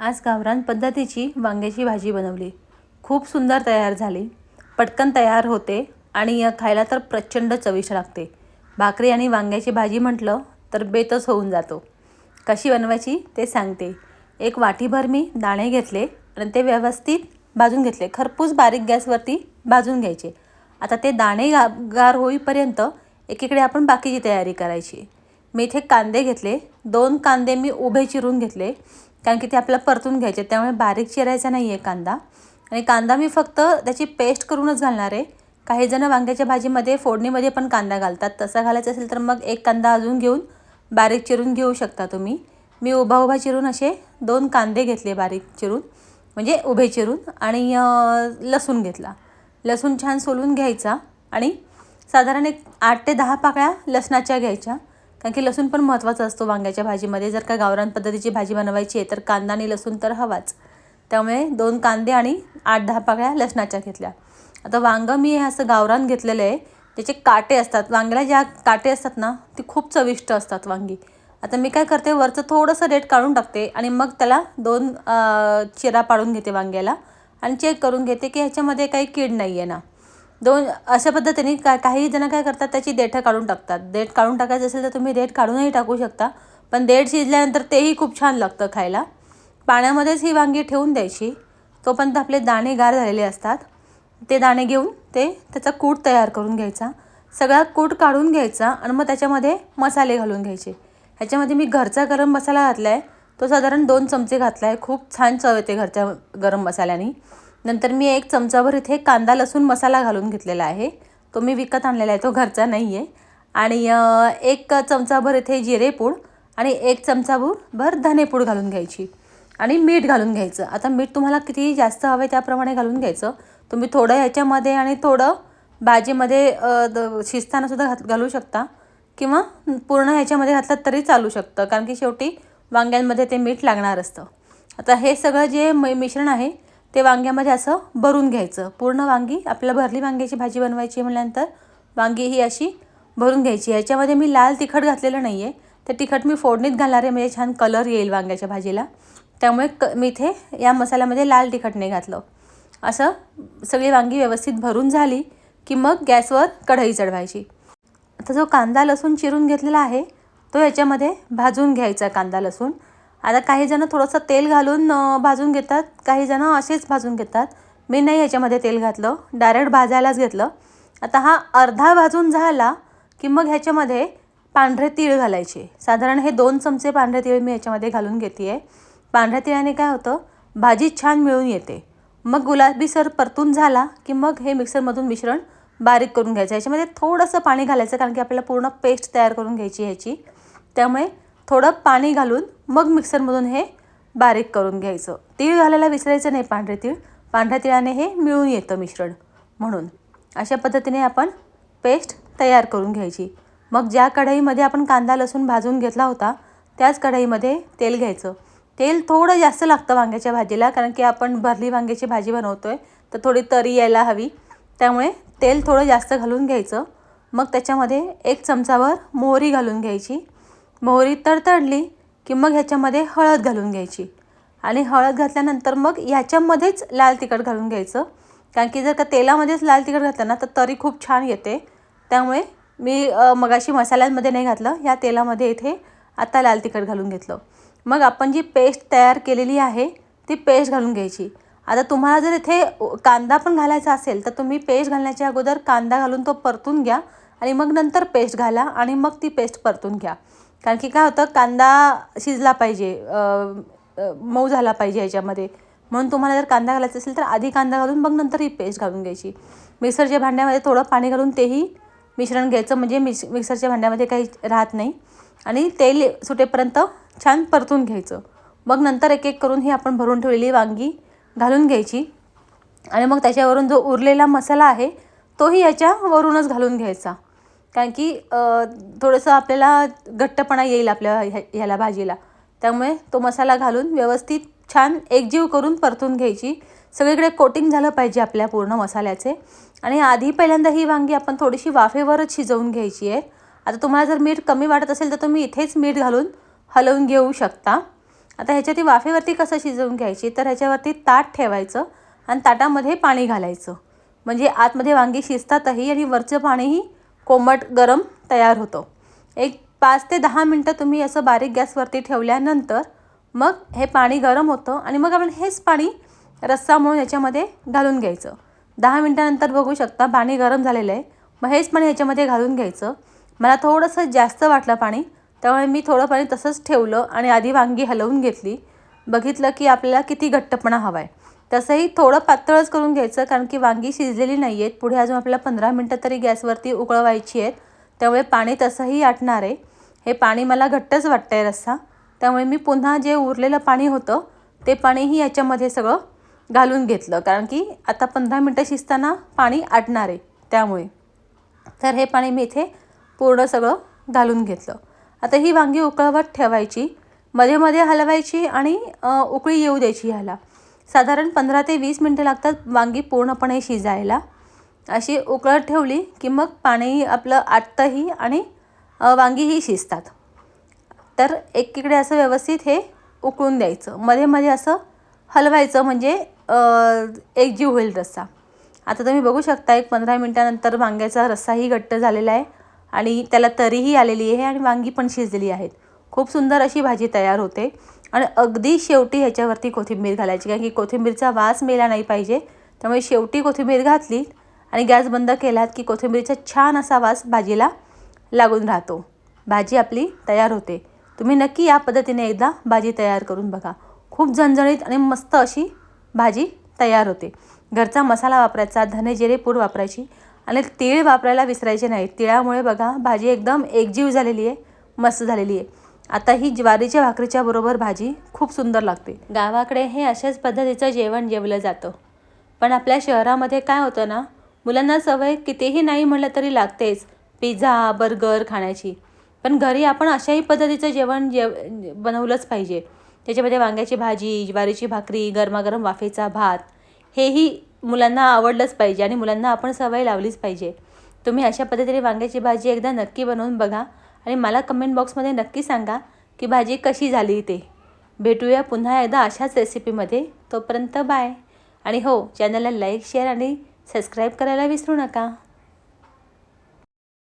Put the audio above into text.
आज गावरान पद्धतीची वांग्याची भाजी बनवली. खूप सुंदर तयार झाली. पटकन तयार होते आणि खायला तर प्रचंड चविष्ट लागते. भाकरी आणि वांग्याची भाजी म्हटलं तर बेतच होऊन जातो. कशी बनवायची ते सांगते. एक वाटीभर मी दाणे घेतले आणि ते व्यवस्थित भाजून घेतले. खरपूस बारीक गॅसवरती भाजून घ्यायचे. आता ते दाणे गा गार होईपर्यंत एकीकडे आपण बाकीची तयारी करायची. मी इथे कांदे घेतले. दोन कांदे मी उभे चिरून घेतले. कारण की ते आपल्याला परतून घ्यायचे. त्यामुळे बारीक चिरायचा नाही आहे कांदा. आणि कांदा मी फक्त त्याची पेस्ट करूनच घालणार आहे. काही जण वांग्याच्या भाजीमध्ये फोडणीमध्ये पण कांदा घालतात. तसा घालायचा असेल तर मग एक कांदा अजून घेऊन बारीक चिरून घेऊ शकता तुम्ही. मी उभा उभा चिरून असे दोन कांदे घेतले बारीक चिरून. म्हणजे उभे चिरून आणि लसूण घेतला. लसूण छान सोलून घ्यायचा आणि साधारण एक आठ ते दहा पाकळ्या लसणाच्या घ्यायच्या. कारण की लसूण पण महत्त्वाचा असतो वांग्याच्या भाजीमध्ये. जर का गावरान पद्धतीची भाजी बनवायची आहे तर कांदा आणि लसूण तर हवाच. त्यामुळे दोन कांदे आणि आठ दहा पाकळ्या लसणाच्या घेतल्या. आता वांगं मी हे असं गावरान घेतलेलं आहे. त्याचे काटे असतात. वांग्याला ज्या काटे असतात ना ती खूप चविष्ट असतात वांगी. आता मी काय करते वरचं थोडंसं रेट काढून टाकते आणि मग त्याला दोन चिरा पाडून घेते वांग्याला. आणि चेक करून घेते की ह्याच्यामध्ये काही कीड नाही आहे ना. दोन अशा पद्धतीने का काही जण काय करतात त्याची देठं काढून टाकतात. देठ काढून टाकायचं असेल तर तुम्ही देठ काढूनही टाकू शकता. पण देठ शिजल्यानंतर तेही खूप छान लागतं खायला. पाण्यामध्येच ही वांगी ठेवून द्यायची. तोपर्यंत आपले दाणे गार झालेले असतात. ते दाणे घेऊन ते त्याचा कूट तयार करून घ्यायचा. सगळा कूट काढून घ्यायचा आणि मग त्याच्यामध्ये मसाले घालून घ्यायचे. ह्याच्यामध्ये मी घरचा गरम मसाला घातला आहे तो साधारण दोन चमचे घातला आहे खूप छान चव येते घरच्या गरम मसाल्याने. नंतर मी एक चमचाभर इथे कांदा लसूण मसाला घालून घेतलेला आहे. तो मी विकत आणलेला आहे तो घरचा नाही आहे आणि एक चमचाभर इथे जिरेपूड आणि एक चमचाभर भर धनेपूड घालून घ्यायची. आणि मीठ घालून घ्यायचं. आता मीठ तुम्हाला किती जास्त हवे त्याप्रमाणे घालून घ्यायचं. तुम्ही थोडं ह्याच्यामध्ये आणि थोडं भाजीमध्ये अ, द- घात घालू शकता. किंवा पूर्ण ह्याच्यामध्ये घातलं तरी चालू शकतं. कारण की शेवटी वांग्यांमध्ये ते मीठ लागणार असतं. आता हे सगळं जे म मिश्रण आहे ते वांग्यामध्ये असं भरून घ्यायचं. पूर्ण वांगी आपल्याला भरली वांग्याची भाजी बनवायची म्हटल्यानंतर वांगी ही अशी भरून घ्यायची. याच्यामध्ये मी लाल तिखट घातलेलं नाही आहे तर तिखट मी फोडणीत घालणार आहे म्हणजे छान कलर येईल वांग्याच्या भाजीला. त्यामुळे क मी इथे या मसाल्यामध्ये लाल तिखट नाही घातलं. असं सगळी वांगी व्यवस्थित भरून झाली की मग गॅसवर कढई चढवायची. आता जो कांदा लसूण चिरून घेतलेला आहे तो याच्यामध्ये भाजून घ्यायचा कांदा लसूण. आता काही जणं थोडंसं तेल घालून भाजून घेतात. काही जणं असेच भाजून घेतात. मी नाही याच्यामध्ये तेल घातलं. डायरेक्ट भाजायलाच घेतलं. आता हा अर्धा भाजून झाला की मग ह्याच्यामध्ये पांढरे तीळ घालायचे. साधारण हे दोन चमचे पांढरे तीळ मी याच्यामध्ये घालून घेते आहे पांढऱ्या तिळाने काय होतं? भाजी छान मिळून येते. मग गुलाबीसर परतून झाला की मग हे मिक्सरमधून मिश्रण बारीक करून घ्यायचं. याच्यामध्ये थोडंसं पाणी घालायचं कारण की आपल्याला पूर्ण पेस्ट तयार करून घ्यायची ह्याची. त्यामुळे थोडं पाणी घालून मग मिक्सरमधून हे बारीक करून घ्यायचं. तीळ घालायला विसरायचं नाही पांढरे तीळ. पांढऱ्या तिळाने हे मिळून येतं मिश्रण. म्हणून अशा पद्धतीने आपण पेस्ट तयार करून घ्यायची. मग ज्या कढईमध्ये आपण कांदा लसूण भाजून घेतला होता त्याच कढईमध्ये तेल घ्यायचं. तेल थोडं जास्त लागतं वांग्याच्या भाजीला कारण की आपण भरली वांग्याची भाजी बनवतो आहे तर थोडी तरी यायला हवी. त्यामुळे तेल थोडं जास्त घालून घ्यायचं. मग त्याच्यामध्ये एक चमचावर मोहरी घालून घ्यायची. मोहरी तडतडली की मग ह्याच्यामध्ये हळद घालून घ्यायची. आणि हळद घातल्यानंतर मग ह्याच्यामध्येच लाल तिखट घालून घ्यायचं. कारण की जर का तेलामध्येच लाल तिखट घातलं ना तर तरी खूप छान येते. त्यामुळे मी मगाशी मसाल्यांमध्ये नाही घातलं. ह्या तेलामध्ये इथे आता लाल तिखट घालून घेतलं. मग आपण जी पेस्ट तयार केलेली आहे ती पेस्ट घालून घ्यायची. आता तुम्हाला जर इथे कांदा पण घालायचा असेल तर तुम्ही पेस्ट घालण्याच्या अगोदर कांदा घालून तो परतून घ्या. आणि मग नंतर पेस्ट घाला आणि मग ती पेस्ट परतून घ्या. कारण की काय होतं कांदा शिजला पाहिजे मऊ झाला पाहिजे ह्याच्यामध्ये. म्हणून तुम्हाला जर कांदा घालायचा असेल तर आधी कांदा घालून मग नंतर ही पेस्ट घालून घ्यायची. मिक्सरच्या भांड्यामध्ये थोडं पाणी घालून तेही मिश्रण घ्यायचं म्हणजे मिक्स मिक्सरच्या भांड्यामध्ये काही राहत नाही. आणि तेल सुटेपर्यंत छान परतून घ्यायचं. मग नंतर एक एक करून ही आपण भरून ठेवलेली वांगी घालून घ्यायची. आणि मग त्याच्यावरून जो उरलेला मसाला आहे तोही याच्यावरूनच घालून घ्यायचा. कारण की थोडंसं आपल्याला घट्टपणा येईल आपल्या ह्या ह्याला भाजीला. त्यामुळे तो मसाला घालून व्यवस्थित छान एकजीव करून परतून घ्यायची. सगळीकडे कोटिंग झालं पाहिजे आपल्या पूर्ण मसाल्याचे. आणि आधी पहिल्यांदा ही वांगी आपण थोडीशी वाफेवरच शिजवून घ्यायची आहे. आता तुम्हाला जर मीठ कमी वाटत असेल तर तुम्ही इथेच मीठ घालून हलवून घेऊ शकता. आता ह्याच्या ती वाफेवरती कसं शिजवून घ्यायची तर ह्याच्यावरती ताट ठेवायचं आणि ताटामध्ये पाणी घालायचं. म्हणजे आतमध्ये वांगी शिजतातही आणि वरचं पाणीही कोमट गरम तयार होतं. एक पाच ते दहा मिनटं तुम्ही असं बारीक गॅसवरती ठेवल्यानंतर मग हे पाणी गरम होतं आणि मग आपण हेच पाणी रस्सा म्हणून याच्यामध्ये घालून घ्यायचं. दहा मिनटानंतर बघू शकता पाणी गरम झालेलं आहे. मग हेच पाणी ह्याच्यामध्ये घालून घ्यायचं. मला थोडंसं जास्त वाटलं पाणी त्यामुळे मी थोडं पाणी तसंच ठेवलं आणि आधी वांगी हलवून घेतली. बघितलं की आपल्याला किती घट्टपणा हवा आहे तसंही थोडं पातळच करून घ्यायचं कारण की वांगी शिजलेली नाही आहेत पुढे अजून आपल्याला पंधरा मिनटं तरी गॅसवरती उकळवायची आहेत. त्यामुळे पाणी तसंही आटणार आहे. हे पाणी मला घट्टच वाटतं आहे रस्सा. त्यामुळे मी पुन्हा जे उरलेलं पाणी होतं ते पाणीही याच्यामध्ये सगळं घालून घेतलं. कारण की आता पंधरा मिनटं शिजताना पाणी आटणार आहे त्यामुळे. तर हे पाणी मी इथे पूर्ण सगळं घालून घेतलं. आता ही वांगी उकळवत ठेवायची. मध्ये मध्ये हलवायची आणि उकळी येऊ द्यायची ह्याला. साधारण पंधरा ते वीस मिनटं लागतात वांगी पूर्णपणे शिजायला. अशी उकळत ठेवली की मग पाणी आपलं आटतंही आणि वांगीही शिजतात. तर एकीकडे असं व्यवस्थित हे उकळून द्यायचं. मध्ये मध्ये असं हलवायचं म्हणजे एकजीव होईल रस्सा. आता तुम्ही बघू शकता एक पंधरा मिनटानंतर वांग्याचा रस्साही घट्ट झालेला आहे आणि त्याला तरीही आलेली आहे आणि वांगी पण शिजलेली आहेत. खूप सुंदर अशी भाजी तयार होते. आणि अगदी शेवटी ह्याच्यावरती कोथिंबीर घालायची कारण की कोथिंबीरचा वास मेला नाही पाहिजे. त्यामुळे शेवटी कोथिंबीर घातली आणि गॅस बंद केलात की कोथिंबीरचा छान असा वास भाजीला लागून राहतो. भाजी आपली तयार होते. तुम्ही नक्की या पद्धतीने एकदा भाजी तयार करून बघा. खूप झणझणीत आणि मस्त अशी भाजी तयार होते. घरचा मसाला वापरायचा धने जिरे पूड वापरायची आणि तीळ वापरायला विसरायचे नाही तिळामुळे बघा भाजी एकदम एकजीव झालेली आहे मस्त झालेली आहे. आता ही ज्वारीच्या भाकरीच्या बरोबर भाजी खूप सुंदर लागते. गावाकडे हे अशाच पद्धतीचं जेवण जेवलं जातं. पण आपल्या शहरामध्ये काय होतं ना मुलांना सवय कितीही नाही म्हटलं तरी लागतेच पिझ्झा बर्गर खाण्याची. पण घरी आपण अशाही पद्धतीचं जेवण जेव बनवलंच पाहिजे. त्याच्यामध्ये वांग्याची भाजी ज्वारीची भाकरी गरमागरम वाफेचा भात हेही मुलांना आवडलंच पाहिजे आणि मुलांना आपण सवय लावलीच पाहिजे. तुम्ही अशा पद्धतीने वांग्याची भाजी एकदा नक्की बनवून बघा. आणि मला कमेंट बॉक्समध्ये नक्की सांगा की भाजी कशी झाली ते. भेटूया पुन्हा एकदा अशाच रेसिपीमध्ये तोपर्यंत बाय आणि हो चॅनलला लाईक शेअर आणि सबस्क्राईब करायला विसरू नका.